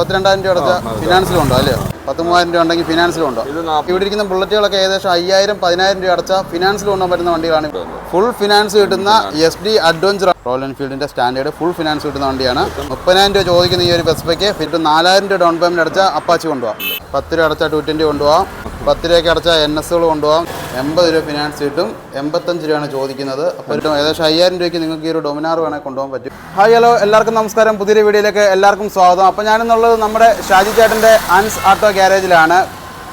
പത്തിരണ്ടായിരം രൂപ അടച്ച ഫിനാൻസിലും ഉണ്ടോ അല്ലയോ പത്ത് മൂവായിരം രൂപ ഉണ്ടെങ്കിൽ ഫിനാൻസിലും ഉണ്ടോ? ഇത് ഇവിടെ ഇരിക്കുന്ന ബുള്ളറ്റുകളൊക്കെ ഏകദേശം അയ്യായിരം പതിനായിരം രൂപ അടച്ച ഫിനാൻസിൽ കൊണ്ടുപോകാൻ പറ്റുന്ന വണ്ടികളാണ്. ഫുൾ ഫിനാൻസ് കിട്ടുന്ന എസ് ഡി അഡ്വഞ്ചർ റോയൽ എൻഫീൽഡിന്റെ സ്റ്റാൻഡേർഡ് ഫുൾ ഫിനാൻസ് കിട്ടുന്ന വണ്ടിയാണ്. മുപ്പതിനായിരം രൂപ ചോദിക്കുന്ന ഈ ഒരു ബസ്പയ്ക്ക് ഫിറ്റ് നാലായിരം രൂപ ഡൗൺ പേയ്മെന്റ് അടച്ച അപ്പാച്ചി കൊണ്ടുപോകാം പത്ത് രൂപ അടച്ച ടു ട്വന്റി കൊണ്ടുപോകാം പത്ത് രൂപയ്ക്ക് അടച്ച എൻ എസ്സുകൾ കൊണ്ടുപോകാം. എൺപത് രൂപ ഫിനാൻസ് കിട്ടും. എൺപത്തഞ്ച് രൂപയാണ് ചോദിക്കുന്നത്. അപ്പോൾ ഏകദേശം അയ്യായിരം രൂപയ്ക്ക് നിങ്ങൾക്ക് ഈ ഒരു ഡൊമിനാർ വേണമെങ്കിൽ കൊണ്ടുപോകാൻ പറ്റും. ഹായ് ഹലോ എല്ലാവർക്കും നമസ്കാരം. പുതിയ വീഡിയോയിലേക്ക് എല്ലാവർക്കും സ്വാഗതം. അപ്പോൾ ഞാനെന്നുള്ളത് നമ്മുടെ ഷാജി ചേട്ടന്റെ അൻസ് ആട്ടോ ഗ്യാരേജിലാണ്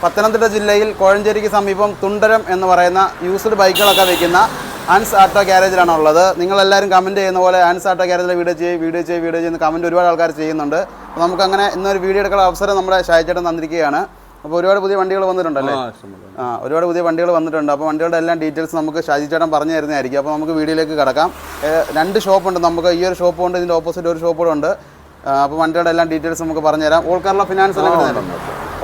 പത്തനംതിട്ട ജില്ലയിൽ കോഴഞ്ചേരിക്ക് സമീപം തുണ്ടരം എന്ന് പറയുന്ന യൂസ്ഡ് ബൈക്കുകളൊക്കെ വയ്ക്കുന്ന അൻസ് ആട്ടോ ഗ്യാരേജിലാണ് ഉള്ളത്. നിങ്ങളെല്ലാവരും കമന്റ് ചെയ്യുന്ന പോലെ അൻസ് ആട്ടോ ഗ്യാരേജിലെ വീഡിയോ ചെയ്യും വീഡിയോ ചെയ്യും വീഡിയോ ചെയ്യുന്ന കമന്റ് ഒരുപാട് ആൾക്കാർ ചെയ്യുന്നുണ്ട്. അപ്പോൾ നമുക്കങ്ങനെ ഇന്നൊരു വീഡിയോ എടുക്കാനുള്ള അവസരം നമ്മുടെ ഷാജി ചേട്ടൻ തന്നിരിക്കുകയാണ്. അപ്പോൾ ഒരുപാട് പുതിയ വണ്ടികൾ വന്നിട്ടുണ്ടല്ലേ? ആ, ഒരുപാട് പുതിയ വണ്ടികൾ വന്നിട്ടുണ്ട്. അപ്പോൾ വണ്ടികളുടെ എല്ലാം ഡീറ്റെയിൽസ് നമുക്ക് ഷാജി ചേട്ടൻ പറഞ്ഞു തരുന്നതായിരിക്കും. അപ്പോൾ നമുക്ക് വീഡിയോയിലേക്ക് കിടക്കാം. രണ്ട് ഷോപ്പുണ്ട്. നമുക്ക് ഈ ഒരു ഷോപ്പ് ഉണ്ട് ഇതിന്റെ ഓപ്പോസിറ്റ് ഒരു ഷോപ്പ് കൂടെ ഉണ്ട്. അപ്പോൾ വണ്ടിയുടെ എല്ലാം ഡീറ്റെയിൽസ് നമുക്ക് പറഞ്ഞു തരാം. ഓൾ കേരള ഫിനാൻസ് എല്ലാം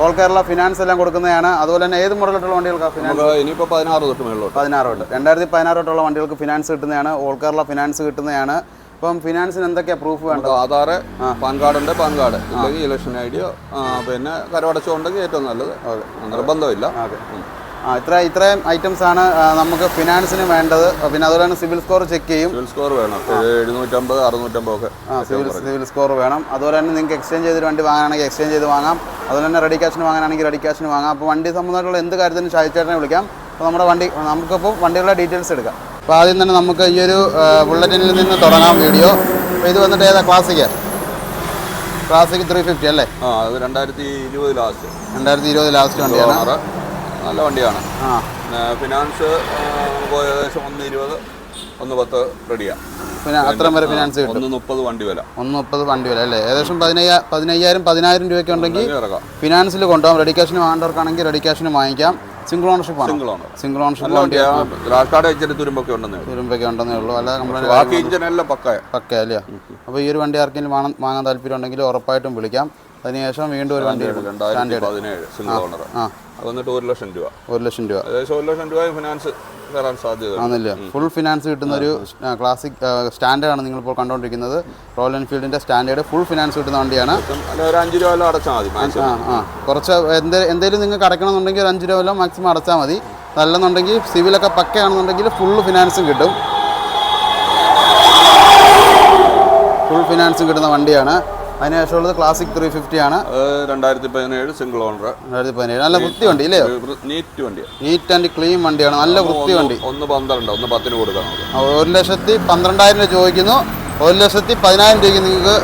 ഓൾ കേരള ഫിനാൻസ് എല്ലാം കൊടുക്കുന്നതാണ്. അതുപോലെ തന്നെ ഏത് മോഡലിട്ടുള്ള വണ്ടികൾക്കാണ് ഫിനാൻസ്? നമുക്ക് ഇനിയിപ്പോ പതിനാറ് തൊട്ട് മേളിലോട്ട്. പതിനാറ് തൊട്ട്. രണ്ടായിരത്തി പതിനാറ് തൊട്ടുള്ള വണ്ടികൾക്ക് ഫിനാൻസ് കിട്ടുന്നതാണ്. ഓൾ കേരള ഫിനാൻസ് കിട്ടുന്നതാണ്. അപ്പം ഫിനാൻസിന് എന്തൊക്കെയാ പ്രൂഫ് വേണ്ടത്? ആധാർ പാൻ കാർഡ് ഉണ്ട് പാൻ കാർഡ്. അല്ലെങ്കിൽ ഇലക്ഷൻ ഐ ഡി പിന്നെ കരമടച്ചോ ഉണ്ടെങ്കിൽ ഏറ്റവും നല്ലത്. നിർബന്ധമില്ല. ആ ഇത്ര ഇത്രയും ഐറ്റംസ് ആണ് നമുക്ക് ഫിനാൻസിന് വേണ്ടത്. പിന്നെ അതുപോലെ തന്നെ സിവിൽ സ്കോർ ചെക്ക് ചെയ്യും. സിവിൽ സ്കോർ വേണം. എഴുന്നൂറ്റമ്പത് അറുന്നൂറ്റമ്പത് ഒക്കെ സിവിൽ സിവിൽ സ്കോർ വേണം. അതുപോലെ തന്നെ നിങ്ങൾക്ക് എക്സ്ചേഞ്ച് ചെയ്ത് വണ്ടി വാങ്ങാനാണെങ്കിൽ എക്സ്ചേഞ്ച് ചെയ്ത് വാങ്ങാം. അതുപോലെ തന്നെ റെഡി ക്യാഷിന് വാങ്ങാനാണെങ്കിൽ റെഡി ക്യാഷിന് വാങ്ങാം. അപ്പോൾ വണ്ടി സംബന്ധമായിട്ടുള്ള എന്ത് കാര്യത്തിനും ഷാജിച്ചേട്ടനെ വിളിക്കാം. അപ്പോൾ നമ്മുടെ വണ്ടി നമുക്കിപ്പോൾ വണ്ടികളുടെ ഡീറ്റെയിൽസ് എടുക്കാം. അപ്പോൾ ആദ്യം തന്നെ നമുക്ക് ഈ ഒരു ബുള്ളറ്റിനിൽ നിന്ന് തുടങ്ങാം വീഡിയോ അപ്പോൾ ഇത് വന്നിട്ട് ഏതാ? ക്ലാസിക് ക്ലാസിക് ത്രീ ഫിഫ്റ്റി അല്ലേ? ആ അത് രണ്ടായിരത്തി ഇരുപത് ലാസ്റ്റ് രണ്ടായിരത്തി ഇരുപത് ലാസ്റ്റ് വണ്ടിയാണ് നല്ല വണ്ടിയാണ്. ആ. ഫിനാൻസ് ഏകദേശം ഒന്ന് ഇരുപത് ഒന്ന് പത്ത് റെഡിയാണ് പിന്നെ അത്രയും വരെ ഫിനാൻസ് കിട്ടും. ഒന്ന് മുപ്പത് വണ്ടി വില. ഒന്ന് മുപ്പത് വണ്ടി വില അല്ലേ? ഏകദേശം പതിനയ്യ പതിനയ്യായിരം പതിനായിരം രൂപയ്ക്ക് ഉണ്ടെങ്കിൽ ഫിനാൻസിൽ കൊണ്ടുപോകാം. റെഡി ക്യാഷിന് വാങ്ങേണ്ടവർക്കാണെങ്കിൽ റെഡി ക്യാഷിന് വാങ്ങിക്കാം. സിംഗിൾ ഓണർഷിപ്പ് ആണ് single owner single ownership card വെച്ചിട്ട് തുരുമ്പൊക്കെ ഉണ്ടെന്നേ. തുരുമ്പൊക്കെ ഉണ്ടെന്നേ ഉള്ളൂ. അല്ലാതെ നമ്മുടെ ബാക്കി ഇഞ്ചിൻ എല്ലാം പക്കായ. പക്ക അല്ലേ? അപ്പോൾ ഈ ഒരു വണ്ടി ആർക്കെങ്കിലും വാങ്ങാൻ താല്പര്യം ഉണ്ടെങ്കിൽ ഉറപ്പായിട്ടും വിളിക്കാം. അതിനുശേഷം വീണ്ടും ഒരു വണ്ടി എടുക്കും. രണ്ടായിരത്തി പതിനേഴ് സിംഗിൾ ഓണർ ആ. അത് വന്നിട്ട് ഒരു ലക്ഷം രൂപ. ഒരു ലക്ഷം രൂപ. ഏകദേശം ഒരു ലക്ഷം രൂപ ഫിനാൻസ് കയറാൻ സാധ്യത. ആണല്ലേ? ഫുൾ ഫിനാൻസ് കിട്ടുന്ന ഒരു ക്ലാസിക് സ്റ്റാൻഡേർഡ് ആണ് നിങ്ങളിപ്പോൾ കണ്ടുകൊണ്ടിരിക്കുന്നത് റോയൽ എൻഫീൽഡിന്റെ സ്റ്റാൻഡേർഡ് ഫുൾ ഫിനാൻസ് കിട്ടുന്ന വണ്ടിയാണ്. ഒരു അഞ്ച് രൂപ അടച്ചാൽ മതി ആ കുറച്ച് എന്ത് എന്തെങ്കിലും നിങ്ങൾക്ക് അടയ്ക്കണമെന്നുണ്ടെങ്കിൽ ഒരു അഞ്ച് രൂപ മാക്സിമം അടച്ചാൽ മതി. നല്ലെന്നുണ്ടെങ്കിൽ സിവിലൊക്കെ പക്കയാണെന്നുണ്ടെങ്കിൽ ഫുൾ ഫിനാൻസും കിട്ടും. ഫുൾ ഫിനാൻസും കിട്ടുന്ന വണ്ടിയാണ്. അതിനുശേഷമുള്ളത് ക്ലാസിക് ത്രീ ഫിഫ്റ്റി ആണ്. രണ്ടായിരത്തി പതിനേഴ് സിംഗിൾ ഓണർ. രണ്ടായിരത്തി പതിനേഴ് നല്ല വൃത്തി വണ്ടി ഇല്ലേ? നീറ്റ് വണ്ടി. നീറ്റ് ആൻഡ് ക്ലീൻ വണ്ടിയാണ്. നല്ല വൃത്തി വണ്ടി. ഒന്ന് പന്ത്രണ്ട് ഒന്ന് പത്തിന് കൊടുക്കാം നമുക്ക് ആ, ഒരു ലക്ഷത്തി പന്ത്രണ്ടായിരം രൂപ ചോദിക്കുന്നു. ഒരു ലക്ഷത്തി പതിനായിരം രൂപയ്ക്ക് നിങ്ങൾക്ക്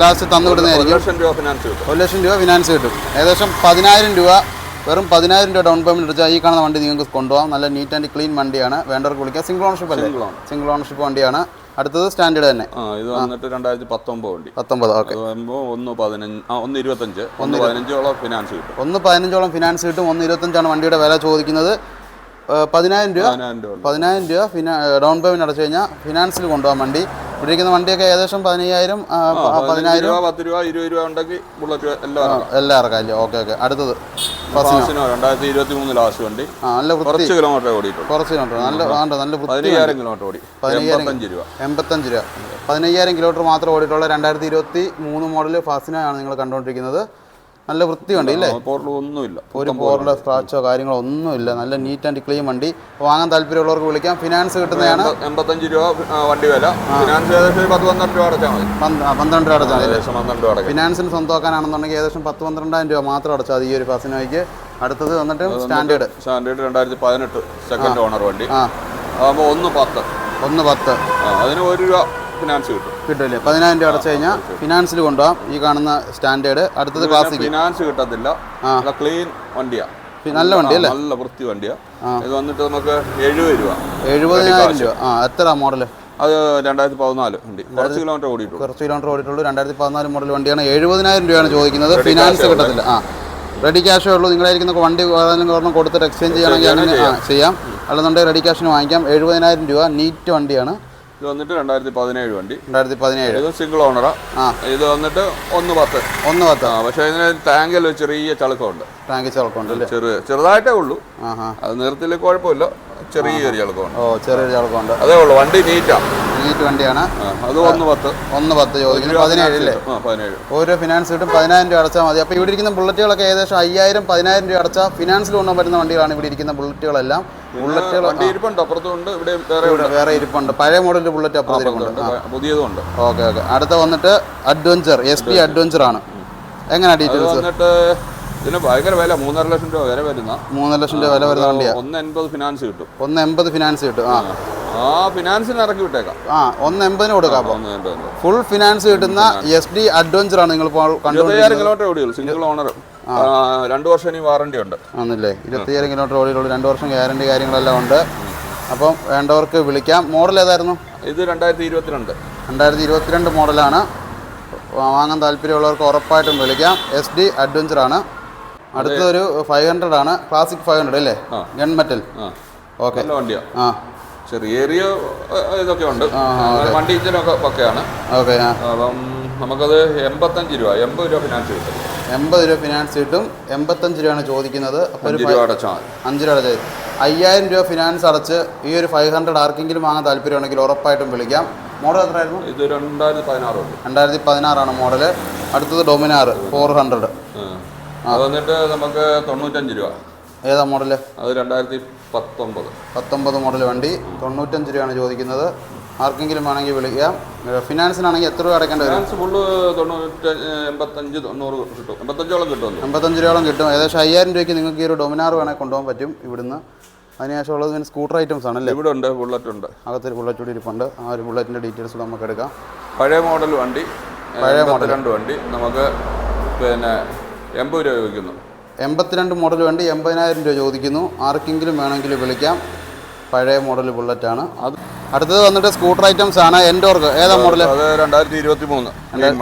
ലാസ്റ്റ് തന്നു വിടുന്നതായിരിക്കും. ലക്ഷം രൂപ ഫിനാൻസ് കിട്ടും. ഒരു ലക്ഷം രൂപ ഫിനാൻസ് കിട്ടും. ഏകദേശം പതിനായിരം രൂപ വെറും പതിനായിരം രൂപ ഡൗൺ പേയ്മെന്റ് എടുത്താൽ ഈ കാണുന്ന വണ്ടി നിങ്ങൾക്ക് കൊണ്ടുപോകാം. നല്ല നീറ്റ് ആൻഡ് ക്ലീൻ വണ്ടിയാണ്. വേണ്ടവർക്ക് വിളിക്കാം. സിംഗിൾ ഓണർഷിപ്പ് അല്ലേ? സിംഗിൾ ഓണർഷിപ്പ് വണ്ടിയാണ്. അടുത്തത് സ്റ്റാൻഡേർഡ് തന്നെ. ഇത് വന്നിട്ട് രണ്ടായിരത്തി പത്തൊമ്പത് വണ്ടി. പത്തൊമ്പത് ഓക്കെ. ഒന്ന് പതിനഞ്ച് ഒന്ന് ഇരുപത്തഞ്ച്. ഒന്ന് പതിനഞ്ചോളം ഫിനാൻസ് കിട്ടും. ഒന്ന് പതിനഞ്ചോളം ഫിനാൻസ് കിട്ടും ഒന്ന് ഇരുപത്തഞ്ചാണ് വണ്ടിയുടെ വില ചോദിക്കുന്നത്. പതിനായിരം രൂപ പതിനായിരം രൂപ ഫിനാ ഡൗൺ പേയ്മെന്റ് അടച്ചു കഴിഞ്ഞാൽ ഫിനാൻസിൽ കൊണ്ടുപോകാൻ വണ്ടി ഇവിടെ ഇരിക്കുന്ന വണ്ടിയൊക്കെ ഏകദേശം പതിനയ്യായിരം പതിനായിരം രൂപ പത്ത് രൂപ ഇരുപത് രൂപ ഉണ്ടെങ്കിൽ ബുള്ളറ്റ് എല്ലാം എല്ലാം ഇറക്കാം അല്ലേ ഓക്കെ ഓക്കെ. അടുത്തത്. രണ്ടായിരത്തി ഇരുപത്തി മൂന്ന് ലാസ്റ്റ് വണ്ടി നല്ല കുറച്ച് കിലോമീറ്റർ ഓടിയിട്ടുണ്ട് കുറച്ച് കിലോമീറ്റർ നല്ല വേണ്ട നല്ല പതിനയ്യായിരം കിലോമീറ്റർ ഓടി. പതിനയ്യായിരം രൂപ. എൺപത്തഞ്ച് രൂപ. പതിനയ്യായിരം കിലോമീറ്റർ മാത്രം ഓടിയിട്ടുള്ള. രണ്ടായിരത്തി ഇരുപത്തി മൂന്ന് മോഡൽ ഫാസിനോ ആണ് നിങ്ങൾ കണ്ടുകൊണ്ടിരിക്കുന്നത്. നല്ല വൃത്തിയുണ്ട് ഇല്ലേ ഒന്നുമില്ല ഒരു പോറിലോ സ്ക്രാച്ചോ കാര്യങ്ങളോ ഒന്നുമില്ല. നല്ല നീറ്റ് ആൻഡ് ക്ലീൻ വണ്ടി. വാങ്ങാൻ താല്പര്യമുള്ളവർക്ക് വിളിക്കാം. ഫിനാൻസ് കിട്ടുന്നതാണ്. എൺപ- എൺപത്തഞ്ച് രൂപ വണ്ടി വില. ഫിനാൻസ് ഏകദേശം ഒരു പത്ത് പന്ത്രണ്ട് രൂപ അടച്ചാൽ മതി. പന്ത്- ആ, പന്ത്രണ്ട് രൂപ അടച്ചാൽ മതി അല്ലേ? ഏകദേശം പന്ത്രണ്ട് രൂപ അടയ്ക്കാം ഫിനാൻസിന് സ്വന്തമാക്കാനാണെന്നുണ്ടെങ്കിൽ ഏകദേശം പത്ത് പന്ത്രണ്ടായിരം രൂപ മാത്രം അടച്ചാൽ മതി ഈ ഒരു ഫസിനോയ്ക്ക്. അടുത്തത് വന്നിട്ട് സ്റ്റാൻഡേർഡ്. സ്റ്റാൻഡേർഡ് രണ്ടായിരത്തി പതിനെട്ട് സെക്കൻഡ് ഓണർ വണ്ടി. ആ. അതാകുമ്പോൾ ഒന്ന് പത്ത്. ഒന്ന് പത്ത്. അതിന് ഒരു രൂപ ഫിനാൻസ് കിട്ടും. കിട്ടില്ലേ പതിനായിരം രൂപ അടച്ചു കഴിഞ്ഞാൽ ഫിനാൻസിൽ കൊണ്ടുപോകാം ഈ കാണുന്ന സ്റ്റാൻഡേർഡ് അടുത്തത് ക്ലാസ് ഫിനാൻസ് കിട്ടത്തില്ല. ക്ലീൻ വണ്ടിയാ. നല്ല വണ്ടി അല്ലേ നല്ല വൃത്തി വണ്ടിയാ. ഇത് വന്നിട്ട് നമുക്ക് എഴുപത് രൂപ. എഴുപതിനായിരം രൂപ. ആ എത്ര മോഡൽ അത് രണ്ടായിരത്തി പതിനാല് വണ്ടി കുറച്ച് കിലോമീറ്റർ ഓടിയിട്ടുള്ളൂ. കുറച്ച് കിലോമീറ്റർ ഓടിയിട്ടുള്ളൂ. രണ്ടായിരത്തി പതിനാല് മോഡൽ വണ്ടിയാണ്. എഴുപതിനായിരം രൂപയാണ് ചോദിക്കുന്നത്. ഫിനാൻസ് കിട്ടത്തില്ല. ആ. റെഡി ക്യാഷേ ഉള്ളൂ. നിങ്ങളായിരിക്കുന്ന വണ്ടി ഒരെണ്ണം കൊടുത്തിട്ട് എക്സ്ചേഞ്ച് ചെയ്യണമെങ്കിൽ അങ്ങനെ ചെയ്യാം. അല്ലെന്നുണ്ടെങ്കിൽ റെഡി ക്യാഷിന് വാങ്ങിക്കാം. എഴുപതിനായിരം രൂപ നീറ്റ് വണ്ടിയാണ്. ഇത് വന്നിട്ട് രണ്ടായിരത്തി പതിനേഴ് വണ്ടി. രണ്ടായിരത്തി പതിനേഴ് ഇത് സിംഗിൾ ഓണറാ ആ. ഇത് വന്നിട്ട് ഒന്ന് പത്ത്. ഒന്ന് പത്ത്. ആ പക്ഷേ ഇതിന് ടാങ്കിൽ ഒരു ചെറിയ ചളുക്കമുണ്ട്. ടാങ്ക് ചളക്കമുണ്ട് ചെറിയ ചെറുതായിട്ടേ ഉള്ളൂ. അത് നിർത്തിയിൽ കുഴപ്പമില്ല. ചെറിയൊരു ചളുക്കമുണ്ട്. ഓ ചെറിയൊരു ചളക്കമുണ്ട്. അതേ ഉള്ളൂ. വണ്ടി നീറ്റാ നീറ്റ് വണ്ടിയാണ് അത് ഒന്ന് പത്ത്. ഒന്ന് പത്ത് ചോദിക്കുന്നത് പതിനേഴല്ലേ പതിനേഴ് ഓരോ ഫിനാൻസ് കിട്ടും. പതിനായിരം രൂപ അടച്ചാൽ മതി. അപ്പോൾ ഇവിടെ ഇരിക്കുന്ന ബുള്ളറ്റുകളൊക്കെ ഏകദേശം അയ്യായിരം പതിനായിരം രൂപ അടച്ചാൽ ഫിനാൻസിൽ കൊണ്ടുപോകാൻ പറ്റുന്ന വണ്ടികളാണ് ഇവിടെ ഇരിക്കുന്ന ബുള്ളറ്റുകളെല്ലാം ബുള്ളറ്റുകൾ വണ്ടി ഇരിപ്പുണ്ട്. അപ്പുറത്തുണ്ട് ഇവിടെ വേറെ ഇരിപ്പുണ്ട്. പഴയ മോഡൽ ബുള്ളറ്റ് അപ്പുറത്ത് ഇരിപ്പുണ്ട്. ഉണ്ട് പുതിയതും ഉണ്ട്. Okay okay. അടുത്ത വന്നിട്ട് അഡ്വഞ്ചർ എസ് പി അഡ്വഞ്ചർ ആണ്. എങ്ങനെയാണ് ഡീറ്റെയിൽസ് വന്നിട്ട് ഇതിന് ഭയങ്കര വില മൂന്നര ലക്ഷം രൂപ വരെ വരുന്ന. മൂന്നര ലക്ഷം രൂപ വില വരുന്ന വണ്ടിയാണ് ഒന്ന് എൺപത് ഫിനാൻസ് കിട്ടും. ഒന്ന് എൺപത് ഫിനാൻസ് കിട്ടും ആ. ആ ഫിനാൻസിന് ഇറക്കി വിട്ടേക്കാം. ആ ഒന്ന് എൺപതിന് കൊടുക്കാം അപ്പോൾ. ഫുൾ ഫിനാൻസ് കിട്ടുന്ന എസ് ഡി അഡ്വഞ്ചർ ആണ് നിങ്ങൾ ഇരുപത്തയ്യായിരം കിലോമീറ്റർ ഓടിയുള്ളൂ സിംഗിൾ ഓണർ രണ്ടു വർഷം ഇനി വാറണ്ടി ഉണ്ട്. ആണല്ലേ? ഇരുപത്തിയേഴ് കിലോമീറ്റർ ഓടിയുള്ളൂ രണ്ട് വർഷം ഗ്യാരണ്ടി കാര്യങ്ങളെല്ലാം ഉണ്ട്. അപ്പം വേണ്ടവർക്ക് വിളിക്കാം. മോഡൽ ഏതായിരുന്നു? ഇത് രണ്ടായിരത്തി ഇരുപത്തിരണ്ട് രണ്ടായിരത്തി ഇരുപത്തിരണ്ട് മോഡലാണ് വാങ്ങാൻ താല്പര്യമുള്ളവർക്ക് ഉറപ്പായിട്ടും വിളിക്കാം. എസ് ഡി അഡ്വഞ്ചർ ആണ്. അടുത്തൊരു ഫൈവ് ഹൺഡ്രഡ് ആണ്. ക്ലാസിക് ഫൈവ് ഹൺഡ്രഡ് അല്ലേ? ഗൺ മെറ്റൽ ഓക്കെ വണ്ടിയാ. ആ. ചെറിയ ഇതൊക്കെ ഉണ്ട്. വണ്ടി ഇഞ്ചിനൊക്കെ പക്കയാണ് ഓക്കെ അപ്പം നമുക്കത് എൺപത്തഞ്ച് രൂപ എൺപത് രൂപ ഫിനാൻസ് കിട്ടും. എൺപത് രൂപ ഫിനാൻസ് കിട്ടും. എൺപത്തഞ്ച് രൂപയാണ് ചോദിക്കുന്നത്. അപ്പോൾ ഒരു അഞ്ച് രൂപ അടച്ചാൽ അഞ്ച് രൂപ അടച്ച് അയ്യായിരം രൂപ ഫിനാൻസ് അടച്ച് ഈ ഒരു ഫൈവ് ഹൺഡ്രഡ് ആർക്കെങ്കിലും വാങ്ങാൻ താല്പര്യമുണ്ടെങ്കിൽ ഉറപ്പായിട്ടും വിളിക്കാം. മോഡൽ എത്രയായിരുന്നു? ഇത് രണ്ടായിരത്തി പതിനാറ് രണ്ടായിരത്തി പതിനാറാണ് മോഡൽ അടുത്തത് ഡൊമിനാർ ഫോർ ഹൺഡ്രഡ് അത് വന്നിട്ട് നമുക്ക് തൊണ്ണൂറ്റഞ്ച് രൂപ. ഏതാ മോഡൽ? അത് രണ്ടായിരത്തി പത്തൊമ്പത്. പത്തൊമ്പത് മോഡൽ വണ്ടി. തൊണ്ണൂറ്റഞ്ച് രൂപയാണ് ചോദിക്കുന്നത്. ആർക്കെങ്കിലും വേണമെങ്കിൽ വിളിക്കാം. ഫിനാൻസിനാണെങ്കിൽ എത്ര രൂപ അടയ്ക്കേണ്ടി വരും? ഫിനാൻസ് ഫുള്ള് തൊണ്ണൂറ്റ എൺപത്തഞ്ച് തൊണ്ണൂറ് കിട്ടും. എൺപത്തഞ്ചോളം കിട്ടും എൺപത്തഞ്ച് രൂപയോളം കിട്ടും. ഏകദേശം അയ്യായിരം രൂപയ്ക്ക് നിങ്ങൾക്ക് ഈ ഒരു ഡൊമിനാർ വേണമെങ്കിൽ കൊണ്ടുപോകാൻ പറ്റും ഇവിടുന്ന്. അതിനുശേഷം ഉള്ളത് പിന്നെ സ്കൂട്ടർ ഐറ്റംസ് ആണല്ലേ ഇവിടെ ഉണ്ട് ബുള്ളറ്റ് ഉണ്ട്. അകത്തൊരു ബുള്ളറ്റ് കൂടി ഇരിപ്പുണ്ട്. ആ ഒരു ബുള്ളറ്റിന്റെ ഡീറ്റെയിൽസ് നമുക്ക് എടുക്കാം. പഴയ മോഡൽ വണ്ടി പഴയ മോഡൽ രണ്ട് വണ്ടി. നമുക്ക് പിന്നെ എൺപത് രൂപ ചോദിക്കുന്നു. എൺപത്തിരണ്ട് മോഡൽ വേണ്ടി എൺപതിനായിരം രൂപ ചോദിക്കുന്നു. ആർക്കെങ്കിലും വേണമെങ്കിൽ വിളിക്കാം. പഴയ മോഡൽ ബുള്ളറ്റ് ആണ്. അത് അടുത്തത് വന്നിട്ട് സ്കൂട്ടർ ഐറ്റംസ് ആണ്. എൻഡോർക്ക് ഏതാ മോഡൽ അത് രണ്ടായിരത്തി ഇരുപത്തി മൂന്ന്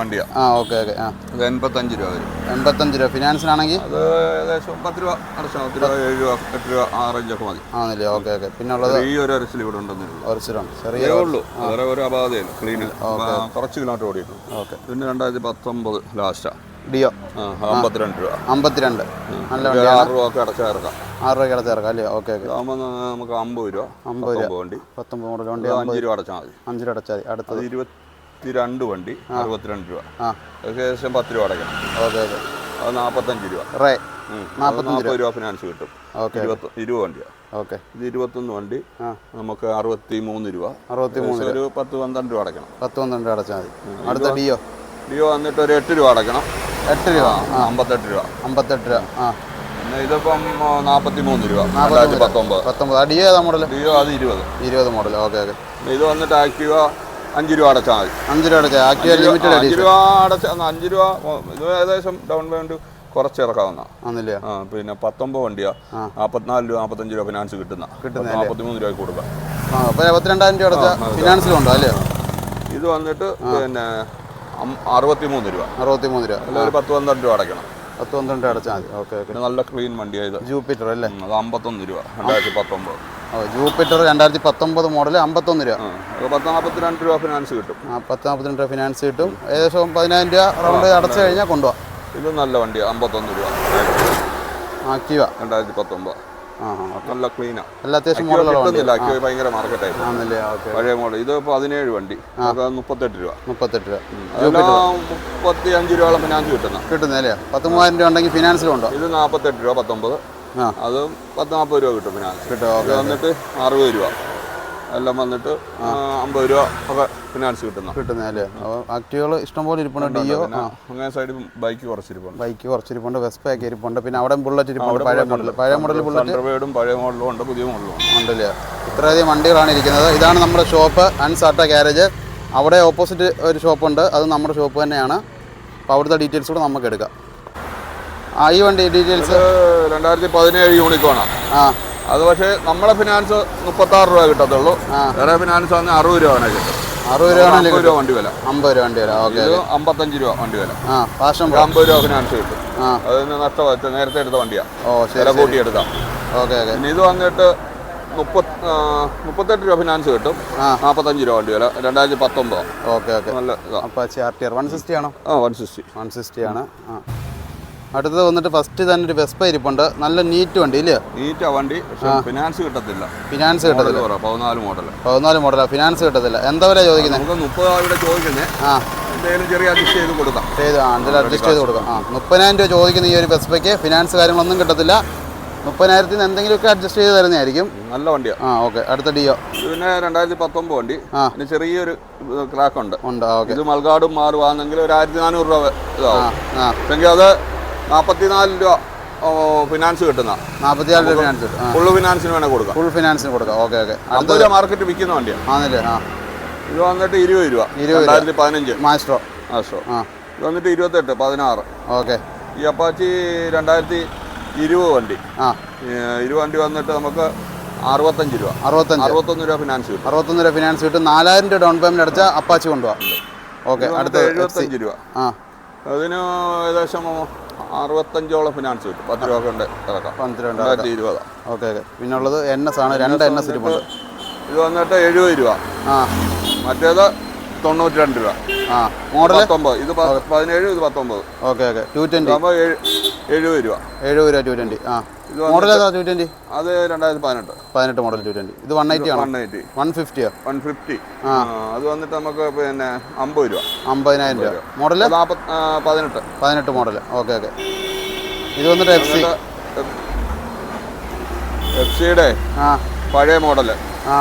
വണ്ടിയാണ് ആ ഓക്കെ ഓക്കെ. ആ. അത് എൺപത്തഞ്ച് രൂപ വരും. എൺപത്തഞ്ച് രൂപ. ഫിനാൻസിനാണെങ്കിൽ അത് ഏകദേശം പത്ത് രൂപ അടച്ചാൽ പത്ത് രൂപ ഏഴ് രൂപ എട്ട് രൂപ ആ റേഞ്ചൊക്കെ മതി. ആണല്ലേ? Okay okay. പിന്നെ ഉള്ളത് ഈ ഒരു അരച്ചിൽ ഇവിടെ ഉണ്ടെന്നേ ഒറിജിനൽ ചെറിയ ഉള്ളൂ. വേറെ ഒരു അപാധയല്ല ക്ലീനിൽ കുറച്ച് കിലോമീറ്റർ ഓടിയിട്ടുണ്ട്. ഓക്കെ. പിന്നെ രണ്ടായിരത്തി പത്തൊമ്പത് ലാസ്റ്റാ. ഡിയോ. അമ്പത്തിരണ്ട് രൂപ. അമ്പത്തിരണ്ട്. നല്ല വണ്ടിയാണ്. ആറ് രൂപ ഒക്കെ അടച്ചാൽ ഇറക്കാം ആറ് രൂപയ്ക്ക് അടച്ച് അല്ലേ? Okay okay. ഇതാകുമ്പോൾ നമുക്ക് അമ്പത് രൂപ അമ്പത് രൂപ. വണ്ടി. പത്തൊമ്പത് മോഡൽ വണ്ടി അഞ്ച് രൂപ അടച്ചാൽ മതി. അഞ്ച് രൂപ അടച്ചാൽ മതി. അടുത്തത്. ഇരുപത്തിരണ്ട് വണ്ടി അറുപത്തിരണ്ട് രൂപ. ആ. ഏകദേശം പത്ത് രൂപ അടയ്ക്കണം. Okay okay. അത് നാൽപ്പത്തഞ്ച് രൂപ. റേ. നാൽപ്പത് രൂപ. ഫിനാൻസ് കിട്ടും. ഇരുപത്തി ഇരുപത് വണ്ടിയാണ് ഓക്കെ. ഇത് ഇരുപത്തൊന്ന് വണ്ടി നമുക്ക് അറുപത്തി മൂന്ന് രൂപ അറുപത്തി മൂന്ന് ഒരു പത്ത് പന്ത്രണ്ട് രൂപ അടയ്ക്കണം. പത്ത് പന്ത്രണ്ട് രൂപ അടച്ചാൽ മതി. അടുത്ത ഡിയോ. ഡിയോ വന്നിട്ട് ഒരു എട്ട് രൂപ അടയ്ക്കണം. എട്ട് രൂപ. അമ്പത്തെട്ട് രൂപ. അമ്പത്തെട്ട് രൂപ. ആ. ഇതിപ്പം നാൽപ്പത്തി മൂന്ന് രൂപ. രണ്ടായിരത്തി പത്തൊമ്പത്. പത്തൊമ്പത്. ആ ഡിയോ ഏതാ മോഡൽ ഡിയോ അത് ഇരുപത്. ഇരുപത് മോഡൽ ഓക്കെ ഓക്കെ. ഇത് വന്നിട്ട് ആക്റ്റീവ അഞ്ച് രൂപ അടച്ചാൽ മതി. അഞ്ച് രൂപ അടച്ചാൽ ആക്റ്റീവ ലിമിറ്റഡ് അഞ്ച് രൂപ അടച്ച അഞ്ച് രൂപ ഇത് ഏകദേശം ഡൗൺ പേയ്മെന്റ് കുറച്ച് ഇറക്കാവുന്ന ആ പിന്നെ പത്തൊമ്പത് വണ്ടിയാ. നാൽപ്പത്തിനാല് രൂപ നാൽപ്പത്തഞ്ച് രൂപ ഫിനാൻസ് കിട്ടുന്ന നാൽപ്പത്തിമൂന്ന് രൂപ കൊടുക്കാം. ആ അപ്പോൾ ഇരുപത്തിരണ്ടായിരം രൂപ അടച്ച ഫിനാൻസിലുണ്ടോ അല്ലേ? ഇത് വന്നിട്ട് പിന്നെ അറുപത്തി മൂന്ന് രൂപ. അറുപത്തിമൂന്ന് രൂപ. അല്ല ഒരു പത്ത് പന്ത്രണ്ട് രൂപ അടയ്ക്കണം. പത്ത് പന്ത്രണ്ട് അടച്ചാൽ മതി. Okay okay. നല്ല ക്ലീൻ വണ്ടിയായത് ജൂപ്പിറ്റർ അല്ലേ? അത് അമ്പത്തൊന്ന് രൂപ. രണ്ടായിരത്തി പത്തൊമ്പത്. ഓ ജൂപ്പിറ്റർ രണ്ടായിരത്തി പത്തൊമ്പത് മോഡൽ അമ്പത്തൊന്ന് രൂപ. പത്ത് നാൽപ്പത്തിരണ്ട് രൂപ ഫിനാൻസ് കിട്ടും. ആ പത്ത് നാൽപ്പത്തിരണ്ട് രൂപ ഫിനാൻസ് കിട്ടും. ഏകദേശം പതിനായിരം രൂപ റൗണ്ട് അടച്ചു കഴിഞ്ഞാൽ കൊണ്ടുപോകാം ഇത് നല്ല വണ്ടിയാണ് അമ്പത്തൊന്ന് രൂപ. ആക്റ്റീവ. രണ്ടായിരത്തി പത്തൊമ്പത്. നല്ല ക്ലീനാ എല്ലാ അത്യാവശ്യം കിട്ടുന്നില്ല. അക്യോ ഭയങ്കര മാർക്കറ്റായിരുന്നു ആണല്ലേ? ഓക്കെ. പഴയ മോഡൽ ഇത് പതിനേഴ് വണ്ടി. മുപ്പത്തെട്ട് രൂപ. മുപ്പത്തെട്ട് രൂപ. മുപ്പത്തി അഞ്ച് രൂപയോളം ഫിനാൻസ് കിട്ടുന്ന. കിട്ടുന്നല്ലേ പത്ത് മൂവായിരം രൂപ ഉണ്ടെങ്കിൽ ഫിനാൻസിലുണ്ടോ ഇത് നാൽപ്പത്തെട്ട് രൂപ പത്തൊമ്പത്. അത് പത്ത് നാൽപ്പത് രൂപ കിട്ടും ഫിനാൻസ് കിട്ടും വന്നിട്ട് അറുപത് രൂപ. എല്ലാം വന്നിട്ട് അമ്പത് രൂപ ഒക്കെ ഫിനാൻസ് കിട്ടുന്ന കിട്ടുന്നല്ലേ അപ്പോൾ ആക്റ്റീവുകൾ ഇഷ്ടംപോലെ ഇരിപ്പുണ്ട്. ഡിയോ അങ്ങനെ സൈഡ് ബൈക്ക് കുറച്ചിരിപ്പുണ്ട്. ബൈക്ക് കുറച്ചിരിപ്പുണ്ട് വെസ്പയൊക്കെ ഇരിപ്പുണ്ട്. പിന്നെ അവിടെ ബുള്ളറ്റ് ഇരിപ്പുണ്ട് പഴയ മോഡൽ പഴയ മോഡൽ ബുള്ളറ്റ് പഴയ മോഡലും ഉണ്ട് പുതിയ മോഡലും ഉണ്ട്. ഉണ്ടല്ലേ? ഇത്രയധികം വണ്ടികളാണ് ഇരിക്കുന്നത്. ഇതാണ് നമ്മുടെ ഷോപ്പ് അൻസാട്ട ഗ്യാരേജ് അവിടെ ഓപ്പോസിറ്റ് ഒരു ഷോപ്പുണ്ട് അത് നമ്മുടെ ഷോപ്പ് തന്നെയാണ്. അപ്പോൾ അവിടുത്തെ ഡീറ്റെയിൽസ് കൂടെ നമുക്ക് എടുക്കാം. ആ ഈ വണ്ടി ഡീറ്റെയിൽസ് രണ്ടായിരത്തി പതിനേഴ് യൂണിക്കോണാണ് ആ. അത് പക്ഷേ നമ്മളെ ഫിനാൻസ് മുപ്പത്താറ് രൂപ കിട്ടത്തുള്ളൂ. വേറെ ഫിനാൻസ് ആണെങ്കിൽ അറുപത് രൂപ കിട്ടും. അറുപത് രൂപ രൂപ വണ്ടി വില അമ്പത് രൂപ വണ്ടി വില ഓക്കെ. അമ്പത്തഞ്ച് രൂപ വണ്ടി വില ആ ഒരു അമ്പത് രൂപ ഫിനാൻസ് കിട്ടും. ആ. അതിന് നഷ്ടം നേരത്തെ എടുത്ത വണ്ടിയാണ് ഓ ശരി കൂട്ടി എടുക്കാം ഓക്കെ ഓക്കെ. ഇത് വന്നിട്ട് മുപ്പത് ആ, മുപ്പത്തെട്ട് രൂപ ഫിനാൻസ് കിട്ടും. നാൽപ്പത്തഞ്ച് രൂപ വണ്ടി വില രണ്ടായിരത്തി പത്തൊമ്പത്. Okay okay. നല്ല അപ്പോൾ R T R one sixty ആണോ? ആ വൺ സിക്സ്റ്റി വൺ സിക്സ്റ്റി ആണ്. ആ. അടുത്തത് വന്നിട്ട് ഫസ്റ്റ് തന്നെ ഒരു വെസ്പ ഇരിപ്പുണ്ട്. നല്ല നീറ്റ് വണ്ടി ഇല്ലേ? നീറ്റ് വണ്ടി ഫിനാൻസ് കിട്ടത്തില്ല. ഫിനാൻസ് കിട്ടത്തില്ല. പതിനാല് മോഡൽ പതിനാല് മോഡലാ ഫിനാൻസ് കിട്ടത്തില്ല. എന്താ വില ചോദിക്കുന്നത് നമുക്ക് മുപ്പത് രൂപ ചോദിക്കുന്നേ. ആ. എന്തെങ്കിലും ചെറിയ അഡ്ജസ്റ്റ് ചെയ്ത് കൊടുക്കാം. ചെയ്ത് ആ എന്തെങ്കിലും അഡ്ജസ്റ്റ് ചെയ്ത് കൊടുക്കാം. ആ മുപ്പതിനായിരം രൂപ ചോദിക്കുന്ന ഈ ഒരു വെസ്പയ്ക്ക് ഫിനാൻസ് കാര്യങ്ങളൊന്നും കിട്ടത്തില്ല. മുപ്പതിനായിരത്തിൽ നിന്ന് എന്തെങ്കിലുമൊക്കെ അഡ്ജസ്റ്റ് ചെയ്ത് തരുന്നതായിരിക്കും. നല്ല വണ്ടിയാണ് ആ ഓക്കെ. അടുത്ത ഡിയോ പിന്നെ രണ്ടായിരത്തി പത്തൊമ്പത് വണ്ടി. ആ. പിന്നെ ചെറിയൊരു ക്രാക്ക് ഉണ്ട്. ഉണ്ട് ഓക്കെ. ഇത് മൽഗാടും മാറുവാണെങ്കിൽ ഒരു ആയിരത്തി നാനൂറ് രൂപ ഇതാവും. ആ. പക്ഷെങ്കിൽ അത് നാൽപ്പത്തിനാല് രൂപ ഫിനാൻസ് കിട്ടുന്ന. നാൽപ്പത്തിനാല് രൂപ ഫിനാൻസ് കിട്ടും. ഫുൾ ഫിനാൻസിന് വേണേൽ കൊടുക്കാം. ഫുൾ ഫിനാൻസിന് കൊടുക്കാം. ഓക്കെ ഓക്കെ അമ്പത് രൂപ മാർക്കറ്റ് വിൽക്കുന്ന വണ്ടിയാണ് ആണല്ലേ? ആ. ഇത് വന്നിട്ട് ഇരുപത് രൂപ. രണ്ടായിരത്തി പതിനഞ്ച്. മാസ്റ്ററോ മാസ്റ്റോ ആ. ഇത് വന്നിട്ട് ഇരുപത്തെട്ട് പതിനാറ്. ഓക്കെ ഈ അപ്പാച്ചി രണ്ടായിരത്തി ഇരുപത് വണ്ടി. ആ. ഇരുപത് വണ്ടി വന്നിട്ട് നമുക്ക് അറുപത്തഞ്ച് രൂപ. അറുപത്തഞ്ച്. അറുപത്തൊന്ന് രൂപ ഫിനാൻസ് കിട്ടും. അറുപത്തൊന്ന് രൂപ ഫിനാൻസ് കിട്ടും. നാലായിരം രൂപ ഡൗൺ പേയ്മെന്റ് അടച്ചാൽ അപ്പാച്ചി കൊണ്ടുപോകാം. ഓക്കെ അടുത്ത എഴുപത്തഞ്ച് രൂപ. ആ. അതിന് ഏകദേശം അറുപത്തഞ്ചോളം ഫിനാൻസ് കിട്ടും. പത്ത് രൂപ കൊണ്ട് ഇറക്കാം. പന്ത്രണ്ട് രണ്ടായിരത്തി ഇരുപത്. Okay okay. പിന്നെ ഉള്ളത് എൻ എസ് ആണ്. രണ്ട് എൻ എസ് ഇരിപ്പുണ്ട്. ഇത് വന്നിട്ട് എഴുപത് രൂപ. ആ. മറ്റേത് തൊണ്ണൂറ്റി രണ്ട് രൂപ. ആ. മോഡൽ പത്തൊമ്പത്. ഇത് പതിനേഴ് ഇത് പത്തൊമ്പത്. Okay okay. ടു ട്വന്റി എഴുപത് രൂപ. എഴുപത് രൂപ ടു ട്വന്റി ആ. മോഡൽ ഏതാ ടു ട്വന്റി അത് രണ്ടായിരത്തി പതിനെട്ട്. പതിനെട്ട് മോഡൽ ടു ട്വന്റി ഇത് വൺ എയ്റ്റി ആണ്? വൺ എയ്റ്റി വൺ ഫിഫ്റ്റിയോ വൺ ഫിഫ്റ്റി അത് വന്നിട്ട് നമുക്ക് പിന്നെ അമ്പത് രൂപ. അമ്പതിനായിരം രൂപ. മോഡൽ നാൽപ്പത് പതിനെട്ട്. പതിനെട്ട് മോഡൽ ഓക്കെ ഓക്കെ. ഇത് വന്നിട്ട് എഫ് സി എഫ് സിയുടെ ആ. പഴയ മോഡൽ. ആ.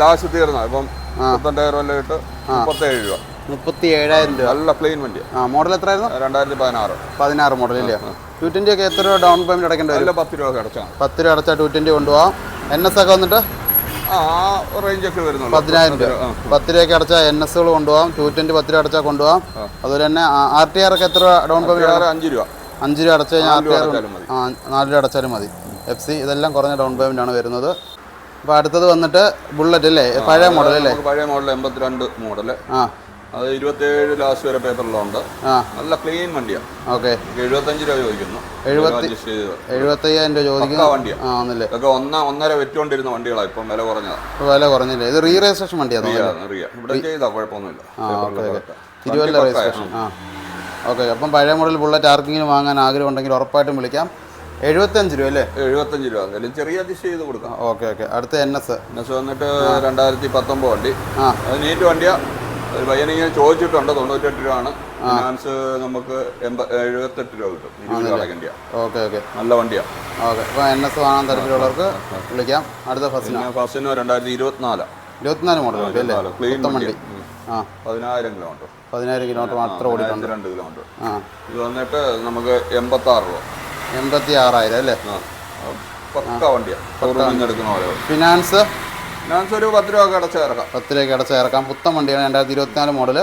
ലാസ്റ്റ് തീർന്ന ഇപ്പം മുപ്പത്തെട്ടായിരം രൂപ ഇട്ട് മുപ്പത്തേഴ് രൂപ. മുപ്പത്തി ഏഴായിരം രൂപ. നല്ല പ്ലെയിൻ വണ്ടി. ആ മോഡൽ എത്രയായിരുന്നു? രണ്ടായിരത്തി പതിനാറ് പതിനാറ് മോഡൽ ഇല്ലേ ടു ട്വന്റി ഒക്കെ എത്ര രൂപ ഡൗൺ പേയ്മെന്റ് അടക്കേണ്ടി വരും? പത്ത് രൂപ അടച്ചാൽ പത്ത് രൂപ അടച്ചാൽ ടു ട്വന്റി കൊണ്ടുപോകാം എൻ എസ് ഒക്കെ വന്നിട്ട്? ആ ആ റേഞ്ചൊക്കെ വരുന്നുള്ളൂ. പതിനായിരം രൂപ. പത്ത് രൂപയ്ക്ക് അടച്ചാൽ എൻ എസ്സുകൾ കൊണ്ടുപോകാം ടു ട്വന്റി പത്ത് രൂപ അടച്ചാൽ കൊണ്ടുപോകാം അതുപോലെ തന്നെ ആർ ടി ആർ ഒക്കെ എത്ര ഡൗൺ പേയ്മെന്റ് വേറെ അഞ്ച് രൂപ. അഞ്ച് രൂപ അടച്ചു കഴിഞ്ഞാൽ ആർ നാല് ടി രൂപ ആർ അടച്ചാലും മതി. ആ നാല് രൂപ അടച്ചാലും മതി. എഫ് സി ഇതെല്ലാം കുറഞ്ഞ ഡൗൺ പേയ്മെന്റ് ആണ് വരുന്നത്. അപ്പോൾ അടുത്തത് വന്നിട്ട് ബുള്ളറ്റ് അല്ലേ പഴയ മോഡൽ അല്ലേ പഴയ മോഡൽ എൺപത്തിരണ്ട് മോഡൽ ആ. അത് ഇരുപത്തേഴ് ലാസ്റ്റ് വരെ പേപ്പറിലുണ്ട് നല്ല ക്ലീൻ വണ്ടിയാണ് ഓക്കെ. എഴുപത്തഞ്ച് രൂപ ചോദിക്കുന്നു. എഴുപത്തയ്യായിരം രൂപ ചോദിക്കുന്ന. വണ്ടിയാണ് ഇതൊക്കെ ഒന്ന ഒന്നര വെറ്റുകൊണ്ടിരുന്ന വണ്ടികളാണ് ഇപ്പം വില കുറഞ്ഞതാണ് ഇപ്പോൾ വില കുറഞ്ഞില്ലേ. ഇത് റീ രജിസ്ട്രേഷൻ വണ്ടിയാണ് ഇവിടെ ചെയ്താ കുഴപ്പമൊന്നുമില്ല. തിരുവല്ല രജിസ്ട്രേഷൻ ആ. ഓക്കെ അപ്പം പഴയ മോഡൽ ബുള്ളറ്റ് ആർക്കെങ്കിലും വാങ്ങാൻ ആഗ്രഹം ഉണ്ടെങ്കിൽ ഉറപ്പായിട്ടും വിളിക്കാം. എഴുപത്തഞ്ച് രൂപ അല്ലേ? എഴുപത്തഞ്ച് രൂപ. എന്തായാലും ചെറിയ അഡ്ജസ്റ്റ് ചെയ്ത് കൊടുക്കാം. Okay okay. അടുത്ത എൻ എസ് എൻ എസ് വന്നിട്ട് രണ്ടായിരത്തി പത്തൊമ്പത് വണ്ടി. ആ. അത് നീറ്റ് വണ്ടിയാ. ഒരു പയ്യനെ ഇങ്ങനെ ചോദിച്ചിട്ടുണ്ട് തൊണ്ണൂറ്റെട്ട് രൂപയാണ് ഫിനാൻസ് നമുക്ക് എഴുപത്തെട്ട് രൂപ കിട്ടും. ഇരുപത് രൂപ ഓക്കെ ഓക്കെ. നല്ല വണ്ടിയാ. ഓക്കെ. അപ്പോൾ എൻ എസ് വാങ്ങാൻ താല്പര്യമുള്ളവർക്ക് വിളിക്കാം. അടുത്ത ഫസ്റ്റിന്. പിന്നെ ഫസ്റ്റിന് രണ്ടായിരത്തി ഇരുപത്തിനാല് ഇരുപത്തിനാല് മോഡൽ വണ്ടി അല്ലേ ക്ലീൻ വണ്ടി. ആ. പതിനായിരം കിലോമീറ്റർ പതിനായിരം കിലോമീറ്റർ മാത്രം ഓടിയിട്ടുണ്ട്. രണ്ട് കിലോമീറ്റർ ആ. ഇത് വന്നിട്ട് നമുക്ക് എൺപത്തി ആറ് രൂപ. എൺപത്തി ആറായിരം അല്ലേ പക്ക വണ്ടിയാ. ഷോറൂമിൽ നിന്ന് എടുക്കുന്ന പോലെ ഫിനാൻസ് ഫിനാൻസ് ഒരു പത്ത് രൂപ അടച്ച് ഇറക്കാം പത്ത് രൂപയ്ക്ക് അടച്ച് ഇറക്കാം പുത്തൻ വണ്ടിയാണ് രണ്ടായിരത്തി ഇരുപത്തിനാല് മോഡൽ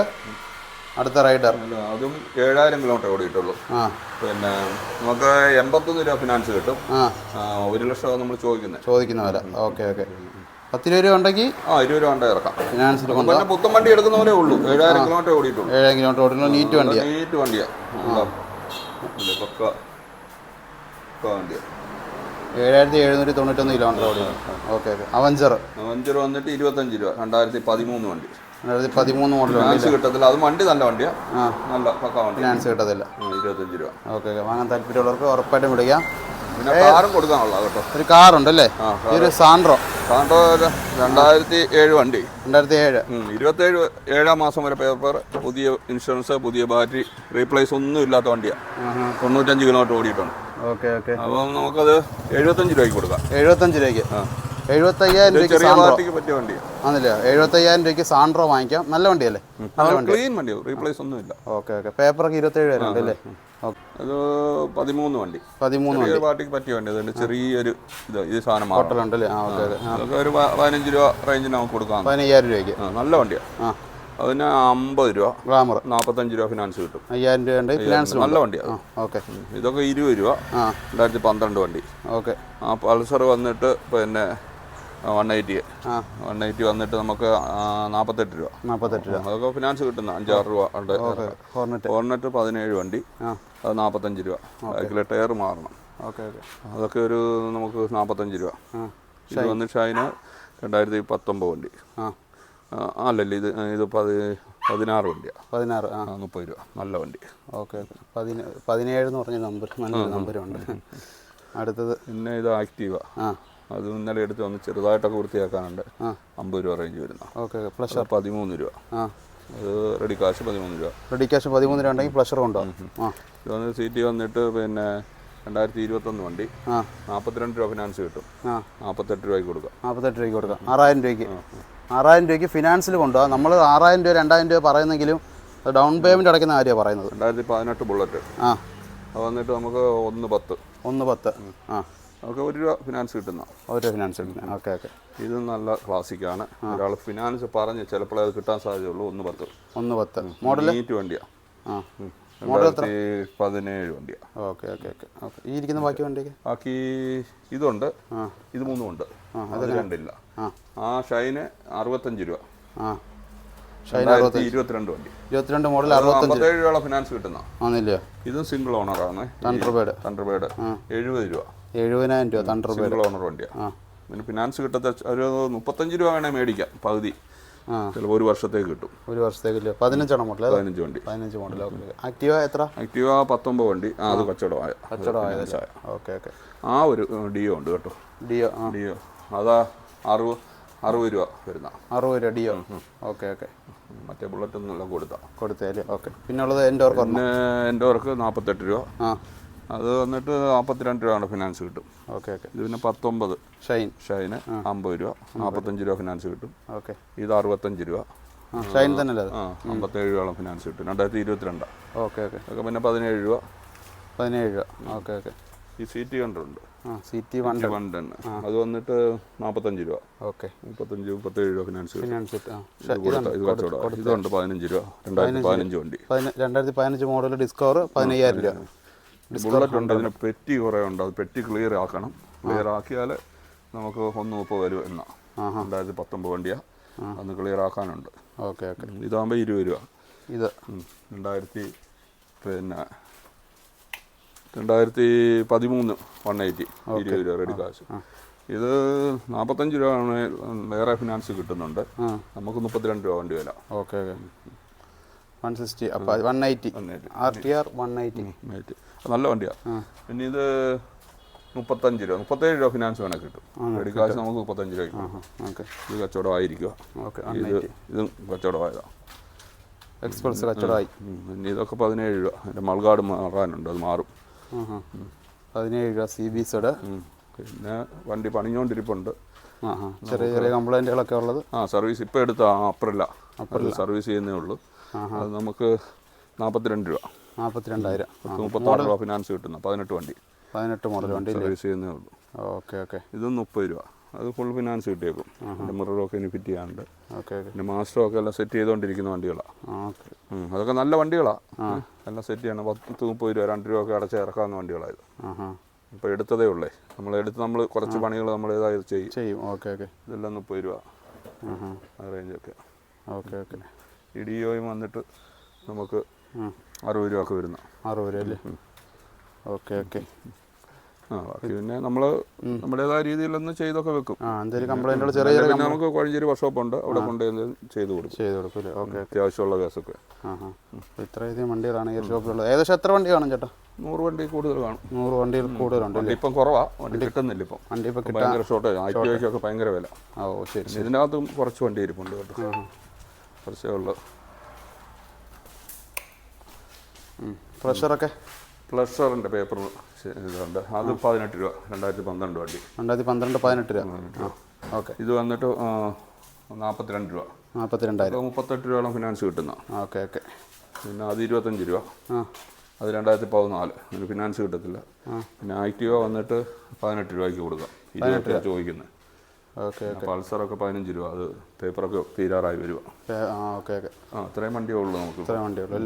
അടുത്ത റൈഡർ അല്ല, അതും ഏഴായിരം കിലോമീറ്റർ ഓടിയിട്ടുള്ളൂ. ആ. പിന്നെ നമുക്ക് എൺപത്തൊന്ന് രൂപ ഫിനാൻസ് കിട്ടും. ആ. ആ, ഒരു ലക്ഷം നമ്മൾ ചോദിക്കുന്നത് ചോദിക്കുന്ന. വില. Okay okay. പത്ത് രൂപ രൂപ ഉണ്ടെങ്കിൽ ആ ഇരുപത് രൂപ കൊണ്ട് ഇറക്കാം. ഫിനാൻസിൽ കൊണ്ട് പിന്നെ പുത്തൻ വണ്ടി എടുക്കുന്ന പോലെ ഉള്ളൂ. ഏഴായിരം കിലോമീറ്റർ ഓടിയിട്ടുള്ളൂ. ഏഴായിരം കിലോമീറ്റർ ഓടുന്ന നീറ്റ് വണ്ടിയാണ് നീറ്റ് വണ്ടിയാ. പക്ക പക്ക വണ്ടിയാ. ഏഴായിരത്തി എഴുന്നൂറ്റി തൊണ്ണൂറ്റൊന്ന് കിലോമീറ്റർ ഓടി ഓക്കെ ഓക്കെ അവഞ്ചർ രൂപ വന്നിട്ട് ഇരുപത്തഞ്ച് രൂപ രണ്ടായിരത്തി പതിമൂന്ന് വണ്ടി. രണ്ടായിരത്തി പതിമൂന്ന് മോഡൽ ഫിനാൻസ് കിട്ടത്തില്ല. അത് വണ്ടി നല്ല വണ്ടിയാ. ആ. നല്ല പക്ക വണ്ടി. ഫിനാൻസ് കിട്ടത്തില്ല. ഇരുപത്തഞ്ച് രൂപ. ഓക്കെ ഓക്കെ വാങ്ങാൻ താല്പര്യമുള്ളവർക്ക് ഉറപ്പായിട്ടും വിളിക്കാം. പിന്നെ കാറും കൊടുക്കാനുള്ള കേട്ടോ. ഒരു കാറുണ്ടല്ലേ? അല്ലേ ഈ ഒരു സാൻഡ്രോ. സാൻഡ്രോ രണ്ടായിരത്തി ഏഴ് വണ്ടി. രണ്ടായിരത്തി ഏഴ് ഇരുപത്തേഴ് ഏഴാം മാസം വരെ പേപ്പർ പുതിയ ഇൻഷുറൻസ് പുതിയ ബാറ്ററി റീപ്ലേസ് ഒന്നും ഇല്ലാത്ത വണ്ടിയാണ് തൊണ്ണൂറ്റഞ്ച് കിലോമീറ്റർ ഓടിയിട്ടുണ്ട്. Okay okay. അപ്പം നമുക്കത് എഴുപത്തഞ്ച് രൂപയ്ക്ക് കൊടുക്കാം. എഴുപത്തഞ്ച് രൂപയ്ക്ക്. എഴുപത്തയ്യായിരം ഇത് രൂപയ്ക്ക് ചെറിയ സാൻഡ്രോ. പാർട്ടിക്ക് പറ്റിയ വണ്ടിയാണ് ആണല്ലേ? എഴുപത്തയ്യായിരം രൂപയ്ക്ക് സാൻഡ്രോ വാങ്ങിക്കാം. നല്ല വണ്ടിയല്ലേ? നല്ല വണ്ടി ക്ലീൻ വണ്ടി റീപ്ലേസ് ഒന്നും ഇല്ല ഓക്കെ ഓക്കെ. പേപ്പറൊക്കെ ഇരുപത്തേഴ് വരെ അല്ലേ? അത് പതിമൂന്ന് വണ്ടി. പതിമൂന്ന് വണ്ടി. പാർട്ടിക്ക് പറ്റിയ വണ്ടി. അതുകൊണ്ട് ചെറിയൊരു ഇത് ഈ സാധനം ഹോട്ടലുണ്ടല്ലേ? ആ ഓക്കെ ഒരു പതിനഞ്ച് രൂപ റേഞ്ചിന് നമുക്ക് കൊടുക്കാം. പതിനയ്യായിരം രൂപയ്ക്ക്. നല്ല വണ്ടിയാണ് ആ. അതിന് അമ്പത് രൂപ. ഗ്ലാമർ നാൽപ്പത്തഞ്ച് രൂപ ഫിനാൻസ് കിട്ടും. അയ്യായിരം രൂപ ഫിനാൻസ് നല്ല വണ്ടിയാണ് ഓക്കെ. ഇതൊക്കെ ഇരുപത് രൂപ. രണ്ടായിരത്തി പന്ത്രണ്ട് വണ്ടി. ഓക്കെ. ആ പൾസർ വന്നിട്ട് പിന്നെ വൺ എയ്റ്റി ആ. വൺ എയ്റ്റി വന്നിട്ട് നമുക്ക് നാൽപ്പത്തെട്ട് രൂപ. നാൽപ്പത്തെട്ട് രൂപ. അതൊക്കെ ഫിനാൻസ് കിട്ടുന്ന അഞ്ചാറ് രൂപ ഹോർണറ്റ് ഹോർണറ്റ് പതിനേഴ് വണ്ടി. ആ. അത് നാൽപ്പത്തഞ്ച് രൂപ. ബാക്കിലെ ടയർ മാറണം. Okay okay. അതൊക്കെ ഒരു നമുക്ക് നാൽപ്പത്തഞ്ച് രൂപ. ഇത് വന്ന് ഷൈന രണ്ടായിരത്തി പത്തൊമ്പത് വണ്ടി. ആ, അല്ലല്ല ഇത് ഇത് പതി പതിനാറ് വണ്ടിയാണ് പതിനാറ് ആ. മുപ്പത് രൂപ. നല്ല വണ്ടി. Okay okay. പതിന പതിനേഴ് എന്ന് പറഞ്ഞ നമ്പർ നല്ല നമ്പരുണ്ട്. അടുത്തത്. പിന്നെ ഇത് ആക്റ്റീവ. ആ. അത് ഇന്നലെ എടുത്ത് വന്ന് ചെറുതായിട്ടൊക്കെ വൃത്തിയാക്കാനുണ്ട്. ആ. അമ്പത് രൂപ റേഞ്ച് വരുന്ന ഓക്കെ പ്ലസ് പതിമൂന്ന് രൂപ. ആ. അത് റെഡി കാശ് പതിമൂന്ന് രൂപ. റെഡി കാശ് പതിമൂന്ന് രൂപ ഉണ്ടെങ്കിൽ പ്ലഷർ ഉണ്ടോ? ആ. ഇത് വന്ന് സീറ്റ് വന്നിട്ട് പിന്നെ രണ്ടായിരത്തി ഇരുപത്തൊന്ന് വണ്ടി. ആ. നാൽപ്പത്തിരണ്ട് രൂപ ഫിനാൻസ് കിട്ടും. ആ. നാൽപ്പത്തെട്ട് രൂപയ്ക്ക് കൊടുക്കാം. നാൽപ്പത്തെട്ട് രൂപയ്ക്ക് കൊടുക്കാം. ആറായിരം രൂപയ്ക്ക്. ആറായിരം രൂപയ്ക്ക് ഫിനാൻസിൽ കൊണ്ടുപോകാം. നമ്മൾ ആറായിരം രൂപ രണ്ടായിരം രൂപ പറയുന്നെങ്കിലും ഡൗൺ പേയ്മെന്റ് അടയ്ക്കുന്ന കാര്യമാണ് പറയുന്നത്. രണ്ടായിരത്തി പതിനെട്ട് ബുള്ളറ്റ്. ആ. അത് വന്നിട്ട് നമുക്ക് ഒന്ന് പത്ത്. ഒന്ന് പത്ത്. ആ. നമുക്ക് ഒരു രൂപ ഫിനാൻസ് കിട്ടുന്ന ഒരു രൂപ ഫിനാൻസ് കിട്ടുന്ന ഓക്കെ ഓക്കെ. ഇത് നല്ല ക്ലാസിക്കാണ്. ഒരാൾ ഫിനാൻസ് പറഞ്ഞ് ചിലപ്പോഴേ അത് കിട്ടാൻ സാധ്യതയുള്ളൂ. ഒന്ന് പത്ത്. ഒന്ന് പത്ത്. മോഡൽ നീറ്റ് വണ്ടിയാണ് ആ. മോഡൽ പതിനേഴ് വണ്ടിയാണ് ഓക്കെ ഓക്കെ ഓക്കെ. ഓക്കെ ഈ ഇരിക്കുന്ന ബാക്കി വണ്ടിക്ക് ബാക്കി ഇതുണ്ട്. ആ. ഇത് മൂന്നും ഉണ്ട്. അത് രണ്ടില്ല. ആ. ഷൈന് അറുപത്തഞ്ച് രൂപ. ആ. ഇരുപത്തിരണ്ട് വണ്ടി. ഇരുപത്തിരണ്ട് മോഡൽ അമ്പത്തേഴ് രൂപ ഫിനാൻസ് കിട്ടുന്ന ആന്നില്ലയോ ഇതും സിംഗിൾ ഓണറാണ് തണ്ടർബേഡ് തണ്ടർബേഡ് എഴുപത് രൂപ. എഴുപതിനായിരം രൂപ തണ്ടർബേഡ് സിംഗിൾ ഓണർ വണ്ടിയാണ് പിന്നെ ഫിനാൻസ് കിട്ടത്തെ ഒരു മുപ്പത്തഞ്ച് രൂപ വേണേൽ മേടിക്കാം പകുതി. ആ. ചിലപ്പോൾ ഒരു വർഷത്തേക്ക് കിട്ടും. ഒരു വർഷത്തേക്ക് പതിനഞ്ചാണോ മോഡൽ പതിനഞ്ച് വണ്ടി. പതിനഞ്ച് മോഡൽ ആക്റ്റീവ എത്ര? ആക്റ്റീവ പത്തൊമ്പത് വണ്ടി. ആ അത് കച്ചവടമായ കച്ചവടമായ ഓക്കെ ഓക്കെ. ആ ഒരു ഡിയോ ഉണ്ട് കേട്ടോ. ഡിയോ ഡിയോ അതാ അറുപത് അറുപത് രൂപ വരുന്ന. അറുപത് രൂപ ഡിയോ? Okay okay. മറ്റേ ബുള്ളറ്റ് ഒന്നെല്ലാം കൊടുത്താൽ കൊടുത്തേൽ ഓക്കെ. പിന്നെ ഉള്ളത് എന്റെ ഓർക്ക് പിന്നെ എന്റെ വർക്ക് നാൽപ്പത്തെട്ട് രൂപ. ആ. അത് വന്നിട്ട് നാൽപ്പത്തിരണ്ട് രൂപയാണ് ഫിനാൻസ് കിട്ടും. Okay okay. ഇത് പിന്നെ പത്തൊമ്പത്. ഷൈൻ. ഷൈന് അമ്പത് രൂപ. നാൽപ്പത്തഞ്ച് രൂപ. ഫിനാൻസ് കിട്ടും. ഓക്കെ. ഇത് അറുപത്തഞ്ച് രൂപ. ഷൈൻ തന്നെ ആ അമ്പത്തേഴ് രൂപയോളം ഫിനാൻസ് കിട്ടും. രണ്ടായിരത്തി ഇരുപത്തിരണ്ടാണ് ഓക്കെ ഓക്കെ. ഓക്കെ പിന്നെ പതിനേഴ് രൂപ. പതിനേഴ് രൂപ. Okay okay. ഈ സീറ്റ് കണ്ടുണ്ട് ആ C T one one ten അത് വന്നിട്ട് നാൽപ്പത്തഞ്ച് രൂപ. ഓക്കെ. മുപ്പത്തഞ്ച് മുപ്പത്തേഴ് രൂപ ഫിനാൻസ് ഫിനാൻസ് ഇത് കച്ചവടം. ഇതുണ്ട് പതിനഞ്ച് രൂപ. രണ്ടായിരത്തി പതിനഞ്ച് വണ്ടി. രണ്ടായിരത്തി പതിനഞ്ച് മോഡൽ ഡിസ്കവർ പതിനയ്യായിരം രൂപ. ബുള്ളറ്റ് ഉണ്ട്. അതിന് പെറ്റി കുറേ ഉണ്ട്. അത് പെറ്റി ക്ലിയർ ആക്കണം. ക്ലിയർ ആക്കിയാൽ നമുക്ക് ഒന്ന് മുപ്പത് വരും എന്നാ. രണ്ടായിരത്തി പത്തൊമ്പത് വണ്ടിയാ. അന്ന് ക്ലിയർ ആക്കാനുണ്ട്. Okay okay. ഇതാകുമ്പോൾ ഇരുപത് രൂപ. ഇത്. രണ്ടായിരത്തി പിന്നെ രണ്ടായിരത്തി പതിമൂന്ന് വൺ എയ്റ്റി ഇരുപത് രൂപ റെഡി കാശ്. ഇത് നാൽപ്പത്തഞ്ച് രൂപ ആണ് വേറെ ഫിനാൻസ് കിട്ടുന്നുണ്ട്. നമുക്ക് മുപ്പത്തിരണ്ട് രൂപ വേണ്ടി വില ഓക്കെ വൺ സിക്സ്റ്റി അപ്പോൾ one eighty R T R one eighty നല്ല വണ്ടിയാണ് പിന്നെ ഇത് മുപ്പത്തഞ്ച് രൂപ മുപ്പത്തേഴ് രൂപ ഫിനാൻസ് വേണേൽ കിട്ടും. റെഡി കാശ് നമുക്ക് മുപ്പത്തഞ്ച് രൂപ കിട്ടും. ഓക്കെ. ഇത് കച്ചവടമായിരിക്കുക ഓക്കെ ഇത് ഇതും കച്ചവടമായതാണ് എക്സ്പ്രസ് കച്ചവടമായി. പിന്നെ ഇതൊക്കെ പതിനേഴ് രൂപ. എന്റെ മൾഗാട് മാറാനുണ്ട് അത് മാറും. പതിനേഴ് രൂപ സി ബി സിയുടെ. പിന്നെ വണ്ടി പണിഞ്ഞുകൊണ്ടിരിപ്പുണ്ട് ചെറിയ ചെറിയ കംപ്ലൈന്റുകളൊക്കെ ഉള്ളത്. ആ സർവീസ് ഇപ്പോൾ എടുത്ത അപ്പറില്ല അത് സർവീസ് ചെയ്യുന്നേ ഉള്ളൂ. അത് നമുക്ക് നാൽപ്പത്തിരണ്ട് രൂപ. നാൽപ്പത്തിരണ്ടായിരം പത്ത് മുപ്പത്താറ് രൂപ ഫിനാൻസ് കിട്ടുന്ന പതിനെട്ട് വണ്ടി. പതിനെട്ട് മോഡൽ വണ്ടി സർവീസ് ചെയ്യുന്നേ ഉള്ളൂ. Okay okay. ഇത് മുപ്പത് രൂപ. അത് ഫുൾ ഫിനാൻസ് കിട്ടിയേക്കും. മിററൊക്കെ ഇനി ഫിറ്റ് ചെയ്യാനുണ്ട് ഓക്കെ ഓക്കെ. പിന്നെ മാസ്റ്ററൊക്കെ എല്ലാം സെറ്റ് ചെയ്തുകൊണ്ടിരിക്കുന്ന വണ്ടികളാണ് ഓക്കെ. അതൊക്കെ നല്ല വണ്ടികളാണ് എല്ലാം സെറ്റ് ചെയ്യണം. പത്ത് മുപ്പത് രൂപ രണ്ട് രൂപ ഒക്കെ അടച്ച് ഇറക്കാവുന്ന വണ്ടികളായത് ഇപ്പോൾ എടുത്തതേ ഉള്ളേ. നമ്മൾ എടുത്ത് നമ്മൾ കുറച്ച് പണികൾ നമ്മൾ ഏതായത് ചെയ്യും. ചെയ്യും. Okay okay. ഇതെല്ലാം മുപ്പത് രൂപ. റേഞ്ചൊക്കെ ഓക്കെ ഓക്കെ. ഇടിയോയും വന്നിട്ട് നമുക്ക് അറുപത് രൂപ ഒക്കെ വരുന്ന. അറുപത് രൂപ അല്ലേ? Okay okay. പിന്നെ നമ്മൾ നമ്മുടേതായ രീതിയിലൊന്ന് ചെയ്തൊക്കെ വെക്കും. ചെറിയ പിന്നെ നമുക്ക് കോഴഞ്ചേരി വർക്ക്ഷോപ്പ് ഉണ്ട് അവിടെ കൊണ്ട് ചെയ്ത് കൊടുക്കും. ചെയ്ത് കൊടുക്കൂലേ? ഓക്കെ അത്യാവശ്യമുള്ള കേസൊക്കെ. ഇത്രയധികം വണ്ടികളാണ് ഈ ഷോപ്പിലുള്ളത്. ഏകദേശം എത്ര വണ്ടി കാണും ചേട്ടാ? നൂറ് വണ്ടി കൂടുതൽ കാണും. നൂറ് വണ്ടികൾ കൂടുതലുണ്ട് വണ്ടി ഇപ്പം കുറവാ. വണ്ടി കിട്ടുന്നില്ല ഇപ്പം വണ്ടി ഇപ്പം ഭയങ്കര ഷോർട്ടേജ് ഐക്കൊക്കെ ഭയങ്കര വില. ഓ ശരി ഇതിനകത്തും കുറച്ച് വണ്ടി ഇരിപ്പുണ്ട് കേട്ടോ. കുറച്ചേ ഉള്ളു. പ്രഷറൊക്കെ പ്ലഷറിന്റെ പേപ്പർ ഇതുണ്ട്. അത് പതിനെട്ട് രൂപ രണ്ടായിരത്തി പന്ത്രണ്ട് വണ്ടി. രണ്ടായിരത്തി പന്ത്രണ്ട് പതിനെട്ട് രൂപ. ഓക്കെ. ഇത് വന്നിട്ട് നാൽപ്പത്തിരണ്ട് രൂപ. നാൽപ്പത്തിരണ്ടായിരം മുപ്പത്തെട്ട് രൂപയോളം ഫിനാൻസ് കിട്ടുന്ന ഓക്കെ ഓക്കെ. പിന്നെ അത് ഇരുപത്തഞ്ച് രൂപ. ആ. അത് രണ്ടായിരത്തി പതിനാല്. അതിന് ഫിനാൻസ് കിട്ടത്തില്ല. പിന്നെ ആക്റ്റീവ വന്നിട്ട് പതിനെട്ട് രൂപയ്ക്ക് കൊടുക്കാം. ഇരുപത്തി രൂപ. ചോദിക്കുന്നത് ഓക്കെ പൾസറൊക്കെ പതിനഞ്ച് രൂപ. അത് പേപ്പറൊക്കെ തീരാറായി വരിക ഓക്കെ ഓക്കെ. ആ അത്രയും വണ്ടിയേ ഉള്ളൂ നമുക്ക്.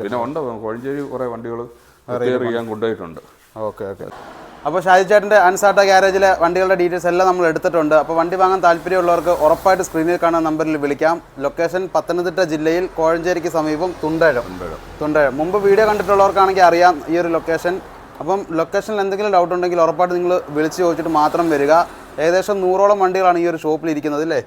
പിന്നെ ഉണ്ട് കോഴഞ്ചേരി കുറേ വണ്ടികൾ റിപ്പയർ ചെയ്യാൻ കൊണ്ടുപോയിട്ടുണ്ട്. Okay okay. അപ്പോൾ ഷാജി ചേട്ടന്റെ അൻസാട്ട ഗ്യാരേജിലെ വണ്ടികളുടെ ഡീറ്റെയിൽസ് എല്ലാം നമ്മൾ എടുത്തിട്ടുണ്ട്. അപ്പോൾ വണ്ടി വാങ്ങാൻ താല്പര്യമുള്ളവർക്ക് ഉറപ്പായിട്ട് സ്ക്രീനിൽ കാണുന്ന നമ്പറിൽ വിളിക്കാം. ലൊക്കേഷൻ പത്തനംതിട്ട ജില്ലയിൽ കോഴഞ്ചേരിക്ക് സമീപം തുണ്ടഴം. തുണ്ടഴം. മുമ്പ് വീഡിയോ കണ്ടിട്ടുള്ളവർക്കാണെങ്കിൽ അറിയാം ഈ ഒരു ലൊക്കേഷൻ. അപ്പം ലൊക്കേഷനിൽ എന്തെങ്കിലും ഡൗട്ട് ഉണ്ടെങ്കിൽ ഉറപ്പായിട്ട് നിങ്ങൾ വിളിച്ച് ചോദിച്ചിട്ട് മാത്രം വരിക. ഏകദേശം നൂറോളം വണ്ടികളാണ് ഈ ഒരു ഷോപ്പിൽ ഇരിക്കുന്നത് അല്ലേ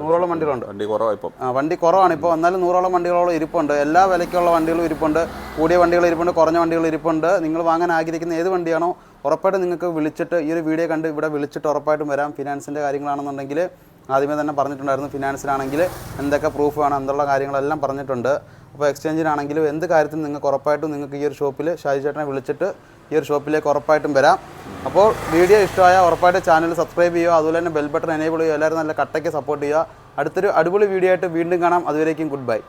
നൂറോളം വണ്ടികളുണ്ട്. വണ്ടി കുറവാണ് ഇപ്പം ആ വണ്ടി കുറവാണ്. ഇപ്പോൾ എന്നാലും നൂറോളം വണ്ടികളോളം ഇരിപ്പുണ്ട്. എല്ലാ വിലയ്ക്കുള്ള വണ്ടികളും ഇരിപ്പുണ്ട്. കൂടിയ വണ്ടികൾ ഇരിപ്പുണ്ട് കുറഞ്ഞ വണ്ടികൾ ഇരിപ്പുണ്ട്. നിങ്ങൾ വാങ്ങാൻ ആഗ്രഹിക്കുന്ന ഏത് വണ്ടിയാണോ ഉറപ്പായിട്ടും നിങ്ങൾക്ക് വിളിച്ചിട്ട് ഈ ഒരു വീഡിയോ കണ്ട് ഇവിടെ വിളിച്ചിട്ട് ഉറപ്പായിട്ടും വരാം. ഫിനാൻസിന്റെ കാര്യങ്ങളാണെന്നുണ്ടെങ്കിൽ ആദ്യമേ തന്നെ പറഞ്ഞിട്ടുണ്ടായിരുന്നു ഫിനാൻസിലാണെങ്കിൽ എന്തൊക്കെ പ്രൂഫ് വേണം എന്നുള്ള കാര്യങ്ങളെല്ലാം പറഞ്ഞിട്ടുണ്ട്. അപ്പോൾ എക്സ്ചേഞ്ചിനാണെങ്കിലും എന്ത് കാര്യത്തിനും നിങ്ങൾക്ക് ഉറപ്പായിട്ടും നിങ്ങൾക്ക് ഈ ഒരു ഷോപ്പിൽ ഷാജി ചേട്ടനെ വിളിച്ചിട്ട് ഈ ഒരു ഷോപ്പിലേക്ക് ഉറപ്പായിട്ടും വരാം. അപ്പോൾ വീഡിയോ ഇഷ്ടമായ ഉറപ്പായിട്ട് ചാനൽ സബ്സ്ക്രൈബ് ചെയ്യുക അതുപോലെ തന്നെ ബെൽ ബട്ടൺ എനേബിൾ ചെയ്യുക എല്ലാവരും നല്ല കട്ടയ്ക്ക് സപ്പോർട്ട് ചെയ്യുക. അടുത്തൊരു അടിപൊളി വീഡിയോ ആയിട്ട് വീണ്ടും കാണാം. അതുവരേക്കും ഗുഡ് ബൈ